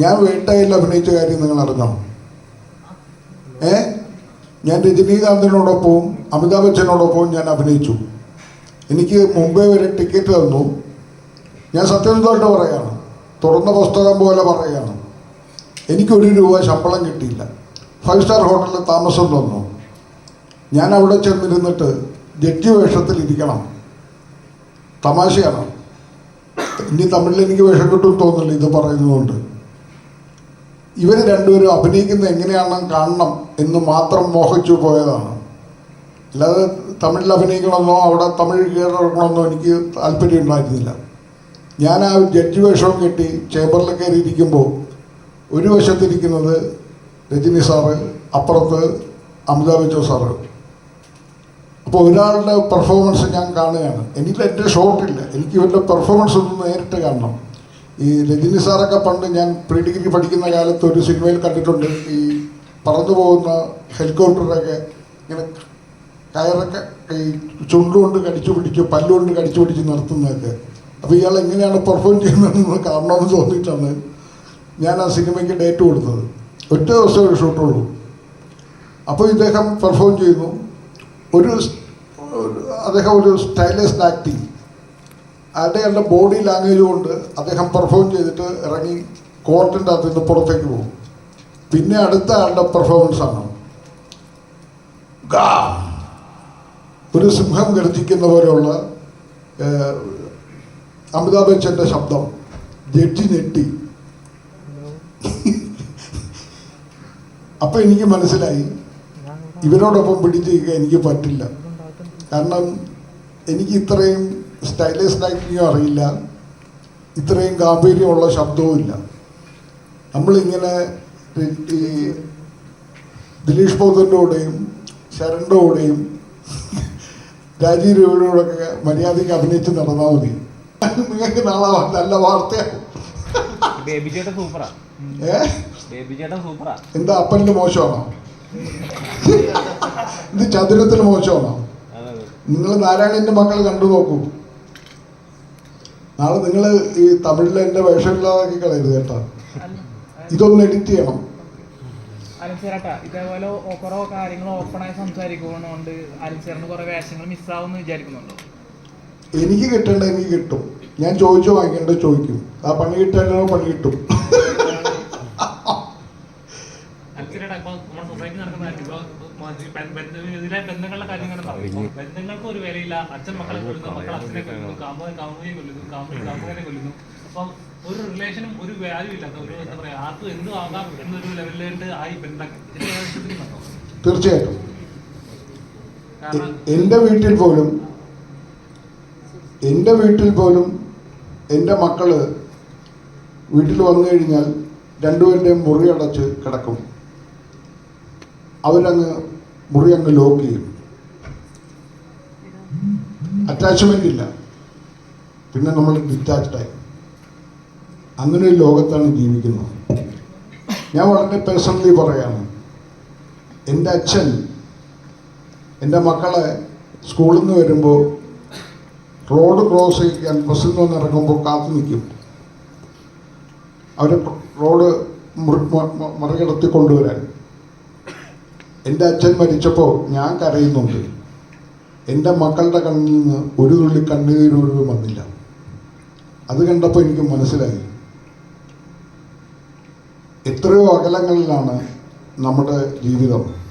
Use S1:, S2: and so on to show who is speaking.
S1: ഞാൻ വേട്ടയിൽ അഭിനയിച്ച കാര്യം നിങ്ങൾ അറിഞ്ഞോ? ഏ? ഞാൻ രജനീകാന്തിനോടൊപ്പവും അമിതാഭ് ബച്ചനോടൊപ്പവും ഞാൻ അഭിനയിച്ചു. എനിക്ക് മുംബൈ വരെ ടിക്കറ്റ് തന്നു. ഞാൻ സത്യസന്ധമായിട്ട് പറയാണ്. തുറന്ന പുസ്തകം പോലെ പറയാണ്. എനിക്കൊരു രൂപ ശമ്പളം കിട്ടിയില്ല. ഫൈവ് സ്റ്റാർ ഹോട്ടലിൽ താമസം തന്നു. ഞാൻ അവിടെ ചെന്നിരുന്നിട്ട് ജഡ്ജി വേഷത്തിൽ ഇരിക്കണം. തമാശയാണ്. ഇനി തമിഴിൽ എനിക്ക് വേഷം കിട്ടും തോന്നുന്നില്ല ഇത് പറയുന്നതുകൊണ്ട്. ഇവർ രണ്ടുപേരും അഭിനയിക്കുന്നത് എങ്ങനെയാണെന്ന് കാണണം എന്ന് മാത്രം മോഹിച്ചു പോയതാണ്. അല്ലാതെ തമിഴിൽ അഭിനയിക്കണമെന്നോ അവിടെ തമിഴ് കയറിറക്കണമെന്നോ എനിക്ക് താല്പര്യം ഉണ്ടായിരുന്നില്ല. ഞാൻ ആ ജഡ്ജ് വേഷവും കെട്ടി ചേംബറിൽ കയറിയിരിക്കുമ്പോൾ ഒരു വശത്തിരിക്കുന്നത് രജനി സാറ് അപ്പുറത്ത് അമിതാഭ് ബച്ചോ സാറ്. അപ്പോൾ ഒരാളുടെ പെർഫോമൻസ് ഞാൻ കാണുകയാണ്. എനിക്ക് എന്റെ ഷോട്ടില്ല എനിക്ക് ഇവരുടെ പെർഫോമൻസ് ഒന്ന് നേരിട്ട് കാണണം. ഈ രജനി സാറൊക്കെ പണ്ട് ഞാൻ പ്രീ ഡിഗ്രി പഠിക്കുന്ന കാലത്ത് ഒരു സിനിമയിൽ കണ്ടിട്ടുണ്ട്. ഈ പറന്നു പോകുന്ന ഹെലികോപ്റ്ററൊക്കെ ഇങ്ങനെ കയറൊക്കെ ഈ ചുണ്ടുകൊണ്ട് കടിച്ചു പിടിച്ച് പല്ലുകൊണ്ട് കടിച്ചു പിടിച്ച് നിർത്തുന്നതൊക്കെ അപ്പോൾ ഇയാൾ എങ്ങനെയാണ് പെർഫോം ചെയ്യുന്നതെന്ന് കാണണമെന്ന് തോന്നിയിട്ടാണ് ഞാൻ ആ സിനിമയ്ക്ക് ഡേറ്റ് കൊടുത്തത്. ഒറ്റ ദിവസം ഒരു ഷൂട്ടുള്ളൂ അപ്പോൾ ഇദ്ദേഹം പെർഫോം ചെയ്യുന്നു. ഒരു അദ്ദേഹം ഒരു സ്റ്റൈലിസ്റ്റ് ആക്ടിങ്. അയാളുടെ ബോഡി ലാംഗ്വേജ് കൊണ്ട് അദ്ദേഹം പെർഫോം ചെയ്തിട്ട് ഇറങ്ങി കോർട്ടിന്റെ അകത്ത് നിന്ന് പുറത്തേക്ക് പോകും. പിന്നെ അടുത്ത ആളുടെ പെർഫോമൻസ് ആണ്. ഒരു സിംഹം ഗർജിക്കുന്ന പോലെയുള്ള അമിതാഭ് ബച്ചന്റെ ശബ്ദം ജഡ്ജി ഞെട്ടി. അപ്പം എനിക്ക് മനസ്സിലായി ഇവരോടൊപ്പം പിടിച്ചിരിക്കാൻ എനിക്ക് പറ്റില്ല. കാരണം എനിക്ക് ഇത്രയും സ്റ്റൈലിസ്റ്റ് ആക്ടിങ്ങും അറിയില്ല. ഇത്രയും ഗാംഭീര്യമുള്ള ശബ്ദവും ഇല്ല. നമ്മളിങ്ങനെ ഈ ദിലീഷ് ബോധന്റെ കൂടെയും ശരണിന്റെ കൂടെയും രാജീവ് രവിയോടൊക്കെ മര്യാദയ്ക്ക് അഭിനയിച്ച് നടന്നാൽ മതി. നിങ്ങൾക്ക് നാളെ നല്ല
S2: വാർത്തയാണ്
S1: എന്താ അപ്പനിൽ മോശമാണോ? ഇത് ചതുരത്തിൽ മോശമാണോ? നിങ്ങൾ നാരായണന്റെ മക്കൾ കണ്ടു നോക്കൂ. നാളെ നിങ്ങൾ ഈ തമിഴിൽ എന്റെ വേഷമില്ലാതാക്കി കളയരുത് കേട്ടോ. ഇതൊന്ന് എഡിറ്റ് ചെയ്യണം.
S3: ഇതേപോലെ ഓപ്പണായി സംസാരിക്കുന്നതുകൊണ്ട് കുറെ വേഷങ്ങൾ വിചാരിക്കുന്നുണ്ടോ?
S1: എനിക്ക് കിട്ടേണ്ട എനിക്ക് കിട്ടും. ഞാൻ ചോദിച്ചു വാങ്ങിക്കേണ്ട ചോദിക്കും. ആ പണി കിട്ടേണ്ടോ പണി കിട്ടും
S4: അച്ഛനേട്ടാ ഇപ്പൊ നമ്മുടെ സൊസൈറ്റി നടക്കുന്ന ഇപ്പൊ ഇതിലെ ബന്ധങ്ങളുടെ കാര്യം ഇങ്ങനെ പറയും ബന്ധങ്ങൾക്ക് ഒരു വിലയില്ല. അച്ഛൻ മക്കളെ കൊല്ലുന്നു മക്കൾ അച്ഛനെ കൊല്ലുന്നു കാമുകൻ കാമുകയെ കൊല്ലുന്നു കാമുകൻ കാമുകനെ കൊല്ലുന്നു. അപ്പം ഒരു റിലേഷനും ഒരു വാല്യൂ ഇല്ലാത്ത ഒരു എന്താ പറയാ ആർക്കും എന്തും ആകാം എന്നൊരു ലെവലിലേക്ക് ആയി ബന്ധം.
S1: തീർച്ചയായിട്ടും.
S4: കാരണം
S1: എന്റെ വീട്ടിൽ പോലും എന്റെ വീട്ടിൽ പോലും എന്റെ മക്കൾ വീട്ടിൽ വന്നു കഴിഞ്ഞാൽ രണ്ടുപേരുടെയും മുറി അടച്ച് കിടക്കും. അവരങ്ങ് മുറി അങ്ങ് ലോക്ക് ചെയ്യും. അറ്റാച്ച്മെന്റ് ഇല്ല. പിന്നെ നമ്മൾ ഡിറ്റാച്ച്ഡായി അങ്ങനെ ഒരു ലോകത്താണ് ജീവിക്കുന്നത്. ഞാൻ വളരെ പേഴ്സണലി പറയാണ് എന്റെ അച്ഛൻ എന്റെ മക്കളെ സ്കൂളിൽ നിന്ന് വരുമ്പോൾ റോഡ് ക്രോസ് ചെയ്യാൻ ബസ്സിൽ നിന്ന് ഇറങ്ങുമ്പോൾ കാത്തു നിൽക്കും. അവരെ റോഡ് മറികടത്തി കൊണ്ടുവരാൻ. എന്റെ അച്ഛൻ മരിച്ചപ്പോൾ ഞാൻ കരയുന്നുണ്ട്. എന്റെ മക്കളുടെ കണ്ണിൽ നിന്ന് ഒരു തുള്ളി കണ്ണുനീരൊഴിവ് വന്നില്ല. അത് കണ്ടപ്പോൾ എനിക്ക് മനസ്സിലായി. എത്രയോ അകലങ്ങളിലാണ് നമ്മുടെ ജീവിതം.